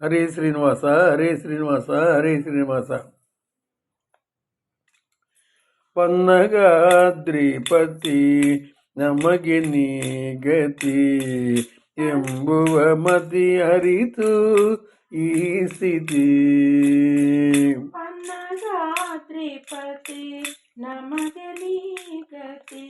ಹರೇ ಶ್ರೀನಿವಾಸ ಹರೇ ಶ್ರೀನಿವಾಸ ಹರೇ ಶ್ರೀನಿವಾಸ ಪನ್ನಗಾದ್ರಿಪತಿ ನಮಗೆ ನೀ ಗತಿ ಎಂಬುವ ಮತಿ ಅರಿತು ಈ ಸ್ಥಿತಿ ಪನ್ನಗಾತ್ರಿಪತಿ ನಮಗೆ ನೀ ಗತಿ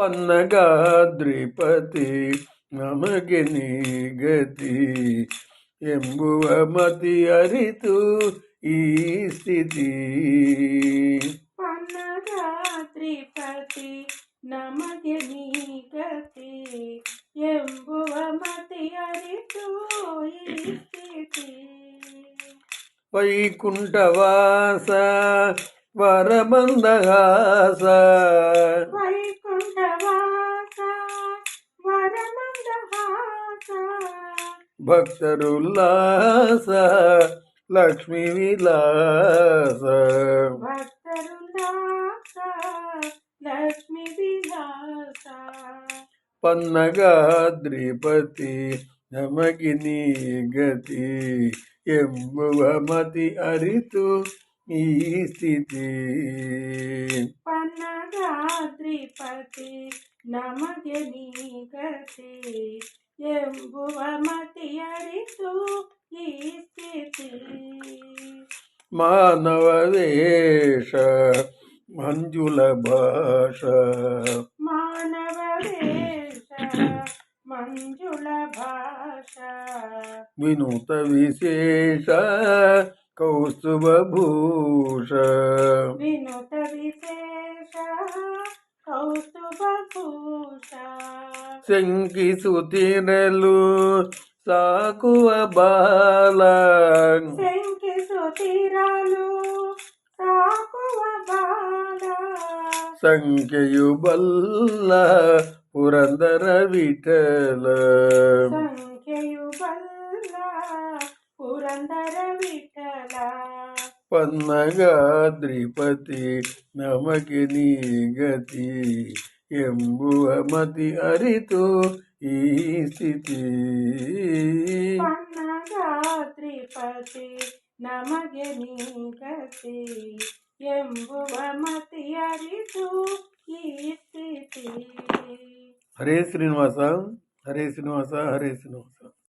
ಪನ್ನಗಾದ್ರಿಪತಿ ನಮಗೆ ನೀ ಗತಿ ಎಂಬುವ ಮತಿ ಅರಿತು ಈ ಸ್ಥಿತಿ ಪನ್ನಗಾತ್ರಿಪತಿ ನಮಗೆ ನೀ ಗತಿ ಎಂಬುವ ಮತಿ ಅರಿತು ಈ ಸ್ಥಿತಿ ವೈಕುಂಠವಾಸ ವರಬಂದಹಾಸ ವೈಕುಂಠವಾಸ ಭಕ್ತರುಲ್ಲಾಸ ಲಕ್ಷ್ಮೀ ವಿಲಾಸ ಭಕ್ತರುಲ್ಲಾಸ ಲಕ್ಷ್ಮೀ ವಿಲಾಸ ಪನ್ನಗಾದ್ರಿಪತಿ ನಮಗೆ ನೀ ಗತಿ ಎಂಬುವ ಮತಿ ಅರಿತು ಈ ಸ್ಥಿತಿ ಪನ್ನಗಾದ್ರಿಪತಿ ನಮಗೆ ನೀ ಗತಿ ಎಂಬುವ ಮತಿ ಅರಿತು ಈ ಸ್ಥಿತಿ ಮಾನವ ವೇಷ ಮಂಜುಳ ಭಾಷ ಮಾನವ ವೇಷ ಮಂಜುಳ ಭಾಷ ವಿನೂತ ವಿಶೇಷ ಕೌಸ್ತುಭ ಭೂಷ ವಿನುತ శంకిసుతిరలు సాకువ బాల శంకిసుతిరలు సాకువ బాల సంఖ్యయు బల్ల పురందర విఠల. సంఖ్యయు బల్ల నమకి నీ గతి. ಎಂಬುವ ಮತಿ ಅರಿತು ಈ ಸ್ಥಿತಿ ಪನ್ನಗಾತ್ರಿಪತಿ ನಮಗೆ ನೀ ಗತಿ ಎಂಬುವ ಮತಿ ಅರಿತು ಈ ಸ್ಥಿತಿ ಹರೇ ಶ್ರೀನಿವಾಸ ಹರೇ ಶ್ರೀನಿವಾಸ ಹರೇ ಶ್ರೀನಿವಾಸ